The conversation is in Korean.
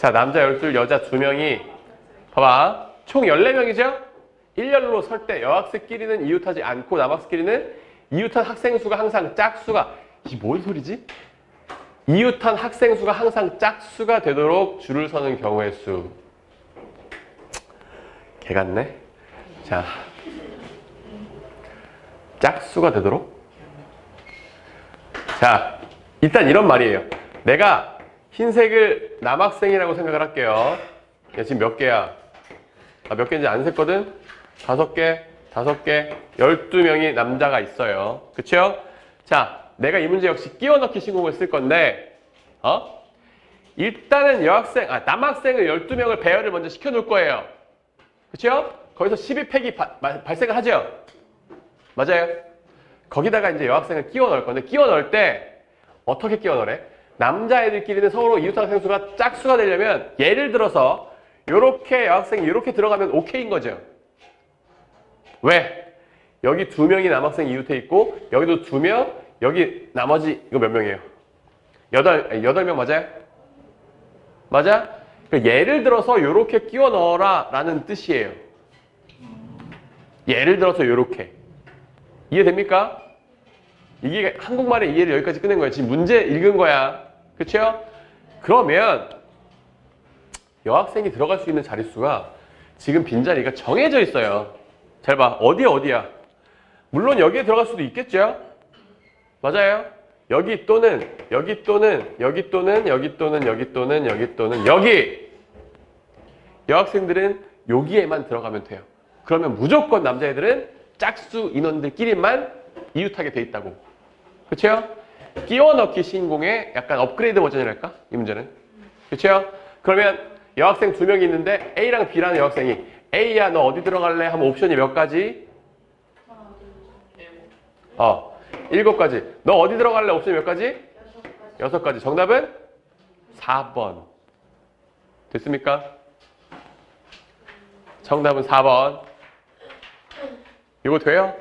자, 남자 12, 여자 2명이 봐봐. 총 14명이죠? 1열로 설 때 여학생끼리는 이웃하지 않고 남학생끼리는 이웃한 학생 수가 항상 짝수가 이 뭔 소리지? 이웃한 학생 수가 항상 짝수가 되도록 줄을 서는 경우의 수. 개 같네. 자, 짝수가 되도록. 자, 일단 이런 말이에요. 내가 흰색을 남학생이라고 생각을 할게요. 야, 지금 몇 개야? 아, 몇 개인지 안 셌거든? 다섯 개, 다섯 개, 열두 명이 남자가 있어요. 그쵸? 자, 내가 이 문제 역시 끼워 넣기 신공을 쓸 건데, 어? 일단은 여학생, 아, 남학생을 12명을 배열을 먼저 시켜놓을 거예요. 그쵸? 거기서 12팩이 바- 마- 발생을 하죠? 맞아요? 거기다가 이제 여학생을 끼워 넣을 건데, 끼워 넣을 때, 어떻게 끼워 넣으래? 남자애들끼리는 서로 이웃학생 수가 짝수가 되려면, 예를 들어서, 요렇게 여학생이 요렇게 들어가면 오케이인 거죠. 왜? 여기 두 명이 남학생 이웃해 있고, 여기도 두 명, 여기 나머지, 이거 몇 명이에요? 여덟, 여덟 명 맞아요? 맞아? 그 예를 들어서 요렇게 끼워 넣어라 라는 뜻이에요. 예를 들어서 요렇게. 이해됩니까? 이게 한국말의 이해를 여기까지 끝낸 거야. 지금 문제 읽은 거야. 그쵸? 그러면 여학생이 들어갈 수 있는 자릿수가 지금 빈자리가 정해져 있어요. 잘 봐. 어디야, 어디야? 물론 여기에 들어갈 수도 있겠죠? 맞아요. 여기 또는, 여기 또는, 여기 또는, 여기 또는, 여기 또는, 여기 또는, 여기! 여학생들은 여기에만 들어가면 돼요. 그러면 무조건 남자애들은 짝수 인원들끼리만 이웃하게 돼 있다고. 그쵸? 끼워 넣기 신공의 약간 업그레이드 버전이랄까? 이 문제는. 그쵸? 그러면 여학생 두 명이 있는데 A랑 B라는 여학생이 A야 너 어디 들어갈래? 하면 옵션이 몇 가지? 어, 일곱 가지. 너 어디 들어갈래? 옵션이 몇 가지? 여섯 가지. 정답은 4번. 됐습니까? 정답은 4번. 이거 돼요?